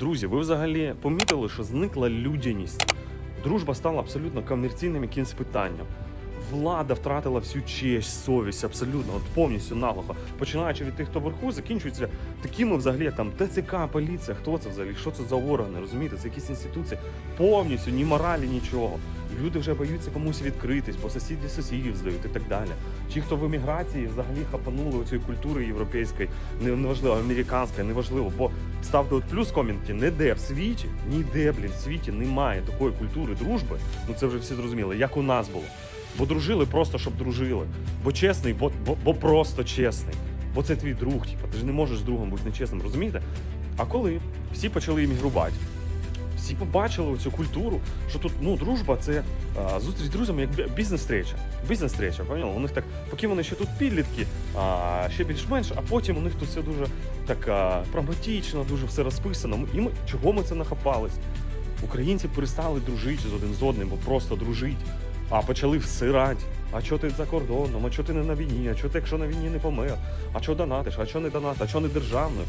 Друзі, ви взагалі помітили, що зникла людяність. Дружба стала абсолютно комерційним якимось питанням. Влада втратила всю честь, совість, абсолютно, от повністю наглухо. Починаючи від тих, хто вверху, закінчується такими взагалі, як там ТЦК, поліція, хто це взагалі, що це за органи, розумієте? Це якісь інституції, повністю ні моралі, нічого. Люди вже боються комусь відкритись, бо сусіди сусідів здають і так далі. Ті, хто в еміграції взагалі хапанули цієї культури європейської, неважливо, американської, неважливо, бо ставте от плюс коменті, ніде в світі, ніде, блін, в світі немає такої культури дружби. Ну це вже всі зрозуміли, як у нас було. Бо дружили просто, щоб дружили. Бо чесний, бо, бо, бо просто чесний. Бо це твій друг, типу, ти ж не можеш з другом бути нечесним, розумієте? А коли всі почали іммігрувати, всі побачили цю культуру, що тут ну, дружба це а, зустріч з друзями як бізнес-стреча. Бізнес-стреча, поняли? У них так, поки вони ще тут підлітки, а, ще більш-менш, а потім у них тут все дуже так а, прагматично, дуже все розписано. І ми, чого ми це нахапались? Українці перестали дружити з один з одним, бо просто дружити, а почали всирати. А чого ти за кордоном? А чого ти не на війні? А чого ти, якщо на війні не помер? А чого донатиш? А чого не донат? А чого не державною?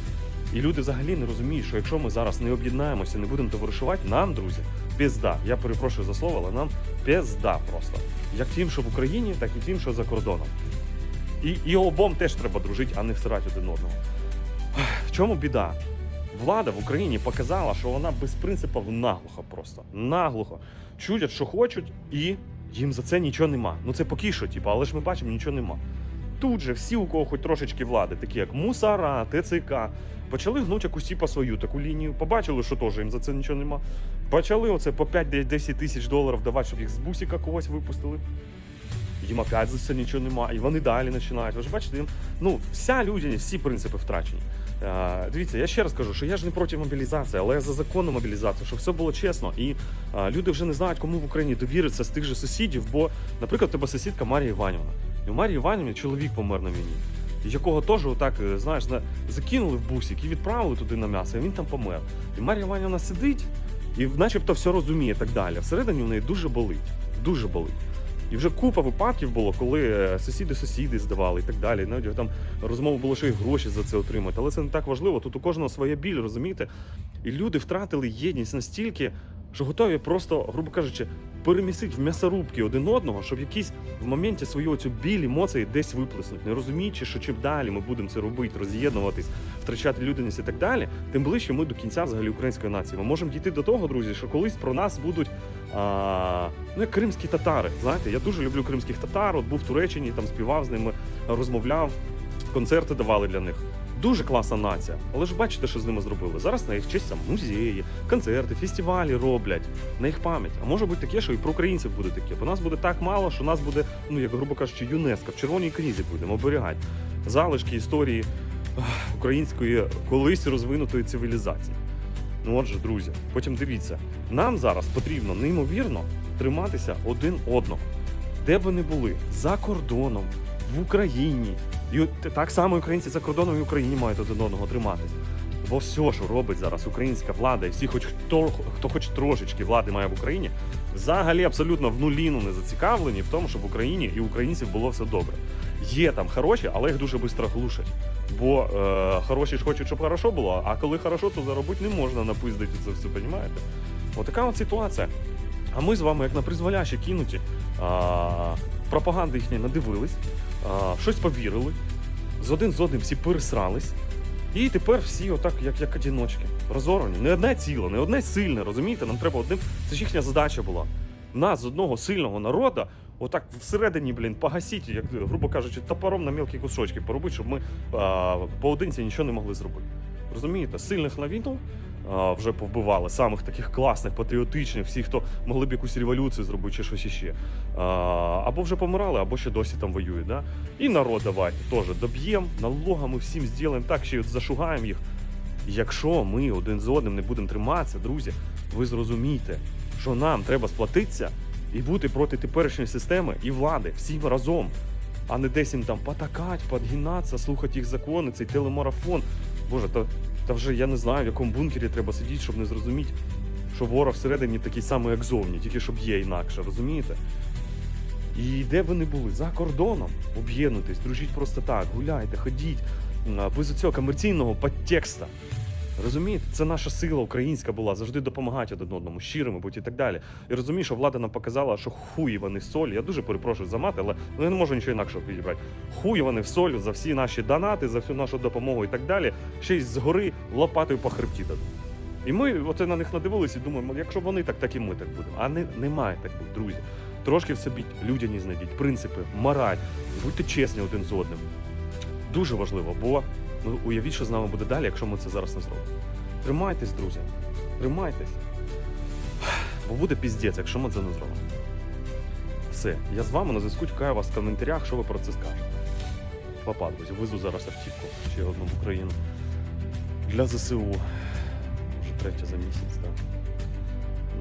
І люди взагалі не розуміють, що якщо ми зараз не об'єднаємося, не будемо товаришувати, нам, друзі, пізда. Я перепрошую за слово, але нам пізда просто. Як тим, що в Україні, так і тим, що за кордоном. І, і обом теж треба дружити, а не всирати один одного. В чому біда? Влада в Україні показала, що вона без принципів наглухо просто. Наглухо. Чудять, що хочуть, і їм за це нічого нема. Ну це поки що, типу, але ж ми бачимо, нічого нема. Тут же всі, у кого хоч трошечки влади, такі як Мусара, ТЦК, почали гнути якусь типа свою таку лінію. Побачили, що теж їм за це нічого нема. Почали оце по 5-10 тисяч доларів давати, щоб їх з бусика когось випустили. Їм опять за це нічого нема. І вони далі починають. Ви ж бачите, їм ну вся людяність, всі принципи втрачені. Е, дивіться, я ще раз кажу, що я ж не проти мобілізації, але я за законну мобілізацію, щоб все було чесно. І е, люди вже не знають, кому в Україні довіритися з тих же сусідів. Бо, наприклад, тебе сусідка Марія Іванівна. І у Марії Іванівні чоловік помер на війні. Якого теж отак, е, знаєш, закинули в бусик і відправили туди на м'ясо, і він там помер. І Марія Іванівна сидить і начебто все розуміє так далі. Всередині в неї дуже болить. Дуже болить. І вже купа випадків було, коли е, сусіди сусіди здавали і так далі. Навіть там розмова було, що і гроші за це отримати. Але це не так важливо. Тут у кожного своя біль, розумієте? І люди втратили єдність настільки, що готові просто, грубо кажучи, перемісити в м'ясорубки один одного, щоб якісь в моменті свою цю біль емоції десь виплеснути, не розуміючи, що чим далі ми будемо це робити, роз'єднуватись, втрачати людяність і так далі, тим ближче ми до кінця взагалі української нації. Ми можемо дійти до того, друзі, що колись про нас будуть а, ну, як кримські татари. Знаєте, я дуже люблю кримських татар. От був в Туреччині, там співав з ними, розмовляв, концерти давали для них. Дуже класна нація. Але ж бачите, що з ними зробили. Зараз на їх честь музеї, концерти, фестивалі роблять на їх пам'ять. А може бути таке, що і про українців буде таке. Бо нас буде так мало, що нас буде, ну як грубо кажучи, ЮНЕСКО в червоній книзі будемо оберігати. Залишки історії української колись розвинутої цивілізації. Ну отже, друзі, потім дивіться, нам зараз потрібно неймовірно триматися один одного, де б ви були за кордоном, в Україні. І так само українці за кордоном і Україні мають один одного триматися. Бо все, що робить зараз українська влада, і всі, хоч хто, хто хоч трошечки влади має в Україні, взагалі абсолютно в нуліну не зацікавлені в тому, щоб в Україні і українців було все добре. Є там хороші, але їх дуже швидко глушать. Бо е, хороші ж хочуть, щоб хорошо було, а коли хорошо, то заробити не можна напиздити це все, розумієте? Отака от ситуація. А ми з вами, як на призволяще кинуті, а, пропаганди їхні надивились, а, щось повірили, з один з одним всі пересрались. І тепер всі отак, як, як одіночки, розорвані. Не одне ціле, не одне сильне, розумієте? Нам треба одним. Це ж їхня задача була. Нас з одного сильного народу, отак всередині, блін, погасіть, як, грубо кажучи, топором на мілкі кусочки поробити, щоб ми а, поодинці нічого не могли зробити. Розумієте, сильних на війну вже повбивали, самих таких класних, патріотичних, всіх, хто могли б якусь революцію зробити чи щось іще. Або вже помирали, або ще досі там воюють. Да? І народ давайте теж доб'ємо, налогами всім зробимо так, от зашугаємо їх. Якщо ми один з одним не будемо триматися, друзі, ви зрозумійте, що нам треба сплатитися і бути проти теперішньої системи і влади всім разом, а не десь їм там потакать, подгинатися, слухати їх закони, цей телемарафон. Боже, та, та вже я не знаю, в якому бункері треба сидіти, щоб не зрозуміти, що ворог всередині такий самий, як зовні, тільки щоб є інакше, розумієте? І де не були, за кордоном, об'єднуйтесь, дружіть просто так, гуляйте, ходіть, без цього комерційного підтекста. Розумієте, це наша сила українська була завжди допомагати один одному, щирими бути і так далі. І розумію, що влада нам показала, що хуй вони в соль. Я дуже перепрошую за мати, але я не можу нічого інакшого підібрати. Хуй вони в соль за всі наші донати, за всю нашу допомогу і так далі. Ще й згори лопатою по хребті дадуть. І ми оце на них надивилися і думаємо, якщо вони так, так і ми так будемо. А не, немає так бути, друзі. Трошки в собі людяність знайдіть, принципи, мораль, будьте чесні один з одним. Дуже важливо, бо ну, уявіть, що з нами буде далі, якщо ми це зараз не зробимо. Тримайтесь, друзі. Тримайтесь. Бо буде піздець, якщо ми це не зробимо. Все, я з вами на зв'язку чекаю вас в коментарях, що ви про це скажете. Папа, друзі, везу зараз автівку ще одну в Україну. Для ЗСУ. Вже третя за місяць, так.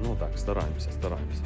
Ну так, стараємося, стараємося.